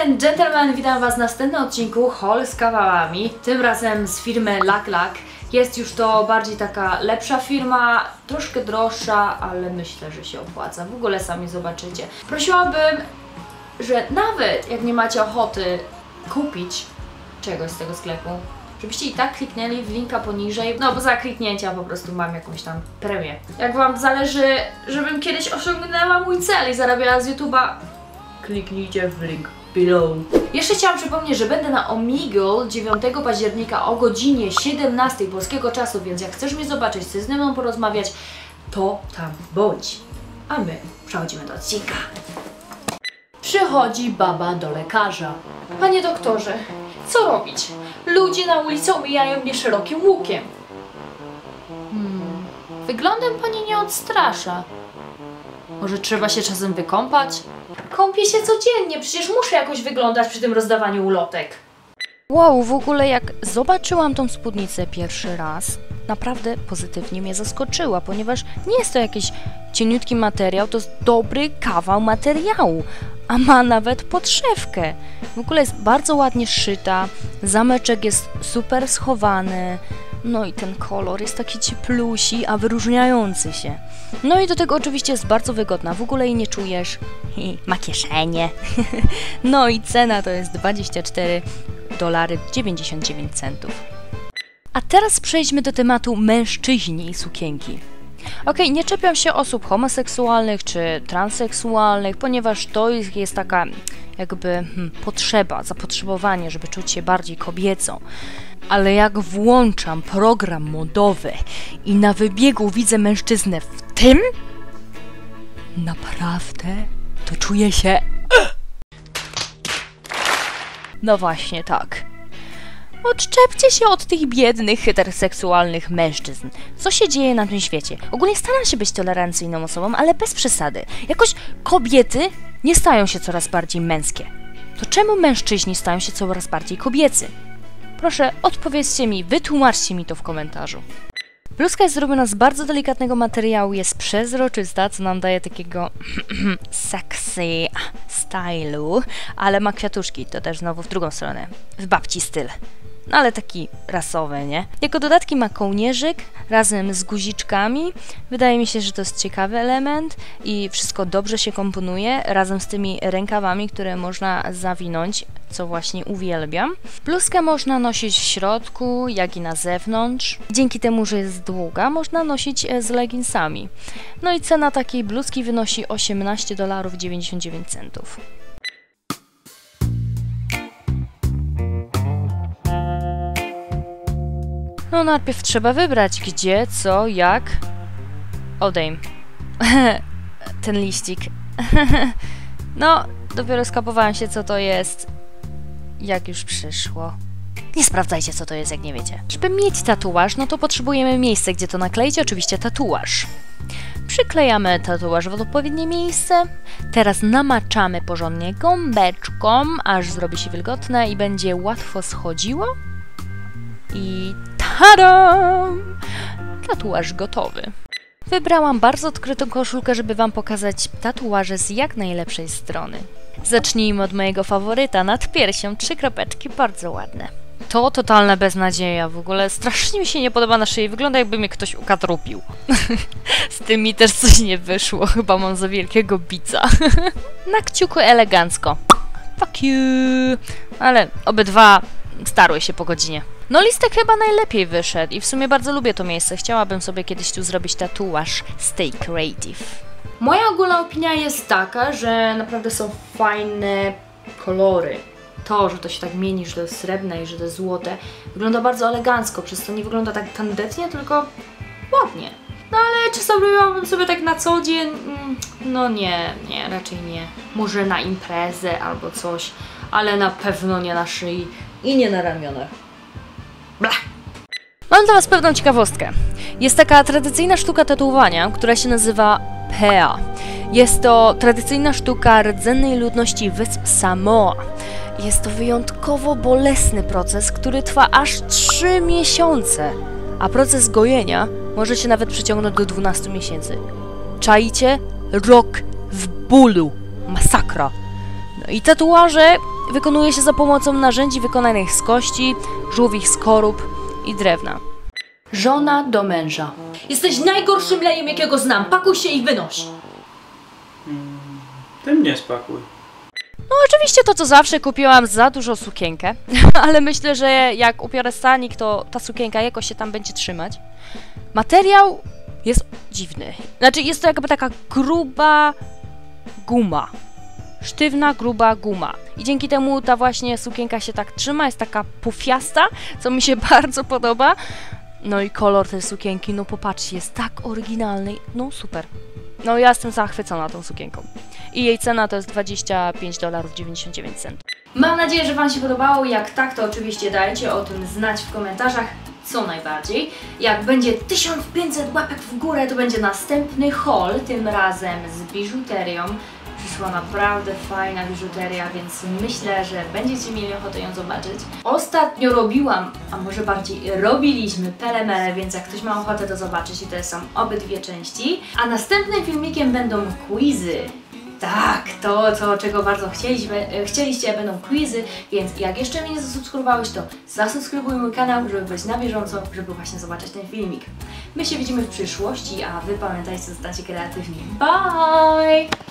and gentlemen, witam Was w następnym odcinku Hall z kawałami, tym razem z firmy Lak Lak. Jest już to bardziej taka lepsza firma, troszkę droższa, ale myślę, że się opłaca. W ogóle sami zobaczycie. Prosiłabym, że nawet jak nie macie ochoty kupić czegoś z tego sklepu, żebyście i tak kliknęli w linka poniżej, no bo za kliknięcia po prostu mam jakąś tam premię. Jak Wam zależy, żebym kiedyś osiągnęła mój cel i zarabiała z YouTube'a, kliknijcie w link below. Jeszcze chciałam przypomnieć, że będę na Omegle 9 października o godzinie 17 polskiego czasu, więc jak chcesz mnie zobaczyć, chcesz ze mną porozmawiać, to tam bądź. A my przechodzimy do odcinka. Przychodzi baba do lekarza. Panie doktorze, co robić? Ludzie na ulicy omijają mnie szerokim łukiem. Hmm, wyglądem pani nie odstrasza. Może trzeba się czasem wykąpać? Kąpię się codziennie, przecież muszę jakoś wyglądać przy tym rozdawaniu ulotek. Wow, w ogóle jak zobaczyłam tą spódnicę pierwszy raz, naprawdę pozytywnie mnie zaskoczyła, ponieważ nie jest to jakiś cieniutki materiał, to jest dobry kawał materiału, a ma nawet podszewkę. W ogóle jest bardzo ładnie szyta, zameczek jest super schowany, no i ten kolor jest taki cieplusi, a wyróżniający się. No i do tego oczywiście jest bardzo wygodna, w ogóle jej nie czujesz. Ma kieszenie. no i cena to jest 24 dolary 99 centów. A teraz przejdźmy do tematu mężczyźni i sukienki. Okej, nie czepiam się osób homoseksualnych czy transseksualnych, ponieważ to jest taka jakby hmm, potrzeba, zapotrzebowanie, żeby czuć się bardziej kobiecą. Ale jak włączam program modowy i na wybiegu widzę mężczyznę w tym, naprawdę to czuję się. No właśnie tak. Odczepcie się od tych biednych, heteroseksualnych mężczyzn. Co się dzieje na tym świecie? Ogólnie staram się być tolerancyjną osobą, ale bez przesady. Jakoś kobiety nie stają się coraz bardziej męskie. To czemu mężczyźni stają się coraz bardziej kobiecy? Proszę, odpowiedzcie mi, wytłumaczcie mi to w komentarzu. Bluzka jest zrobiona z bardzo delikatnego materiału, jest przezroczysta, co nam daje takiego sexy stylu, ale ma kwiatuszki, to też znowu w drugą stronę, w babci styl. No ale taki rasowy, nie? Jako dodatki ma kołnierzyk razem z guziczkami. Wydaje mi się, że to jest ciekawy element i wszystko dobrze się komponuje razem z tymi rękawami, które można zawinąć, co właśnie uwielbiam. Bluzkę można nosić w środku, jak i na zewnątrz. Dzięki temu, że jest długa, można nosić e, z leginsami. No i cena takiej bluzki wynosi 18 dolarów 99 centów. No najpierw trzeba wybrać gdzie, co, jak. Odejm. Ten liścik. no, dopiero skapowałam się co to jest, jak już przyszło. Nie sprawdzajcie co to jest, jak nie wiecie. Żeby mieć tatuaż, no to potrzebujemy miejsce, gdzie to nakleić, oczywiście tatuaż. Przyklejamy tatuaż w odpowiednie miejsce. Teraz namaczamy porządnie gąbeczką, aż zrobi się wilgotne i będzie łatwo schodziło. I Tadam! Tatuaż gotowy. Wybrałam bardzo odkrytą koszulkę, żeby Wam pokazać tatuaże z jak najlepszej strony. Zacznijmy od mojego faworyta, nad piersią, trzy kropeczki, bardzo ładne. To totalna beznadzieja, w ogóle strasznie mi się nie podoba na szyi, wygląda jakby mnie ktoś ukatrupił. z tym mi też coś nie wyszło, chyba mam za wielkiego bica. na kciuku elegancko. Fuck you! Ale obydwa starły się po godzinie. No listek chyba najlepiej wyszedł i w sumie bardzo lubię to miejsce. Chciałabym sobie kiedyś tu zrobić tatuaż Stay Creative. Moja ogólna opinia jest taka, że naprawdę są fajne kolory. To, że to się tak mieni, że to jest srebrne i że to jest złote, wygląda bardzo elegancko, przez to nie wygląda tak tandetnie, tylko ładnie. No ale czy zrobiłabym sobie tak na co dzień? Mm, no nie, nie, raczej nie. Może na imprezę albo coś, ale na pewno nie na szyi i nie na ramionach. Bla. Mam dla Was pewną ciekawostkę. Jest taka tradycyjna sztuka tatuowania, która się nazywa Pea. Jest to tradycyjna sztuka rdzennej ludności wysp Samoa. Jest to wyjątkowo bolesny proces, który trwa aż 3 miesiące, a proces gojenia może się nawet przeciągnąć do 12 miesięcy. Czajcie? Rok w bólu. Masakra. No i tatuaże wykonuje się za pomocą narzędzi wykonanych z kości, żółwich skorup i drewna. Żona do męża. Jesteś najgorszym lejem, jakiego znam. Pakuj się i wynoś. Ty mnie spakuj. No oczywiście to co zawsze kupiłam za dużo sukienkę, ale myślę, że jak upiorę stanik, to ta sukienka jakoś się tam będzie trzymać. Materiał jest dziwny. Znaczy jest to jakby taka gruba guma. Sztywna, gruba guma. I dzięki temu ta właśnie sukienka się tak trzyma, jest taka pufiasta, co mi się bardzo podoba. No i kolor tej sukienki, no popatrzcie, jest tak oryginalny. No super. No ja jestem zachwycona tą sukienką. I jej cena to jest 25 dolarów 99 centów. Mam nadzieję, że Wam się podobało. Jak tak, to oczywiście dajcie o tym znać w komentarzach. Co najbardziej. Jak będzie 1500 łapek w górę, to będzie następny haul, tym razem z biżuterią. Przyszła naprawdę fajna biżuteria, więc myślę, że będziecie mieli ochotę ją zobaczyć. Ostatnio robiłam, a może bardziej robiliśmy pelemele, więc jak ktoś ma ochotę to zobaczyć, i to są obydwie części. A następnym filmikiem będą quizy. Tak, to, to czego bardzo chcieliśmy, chcieliście, będą quizy, więc jak jeszcze mnie nie zasubskrybowałeś, to zasubskrybuj mój kanał, żeby być na bieżąco, żeby właśnie zobaczyć ten filmik. My się widzimy w przyszłości, a Wy pamiętajcie, zostańcie kreatywni. Bye!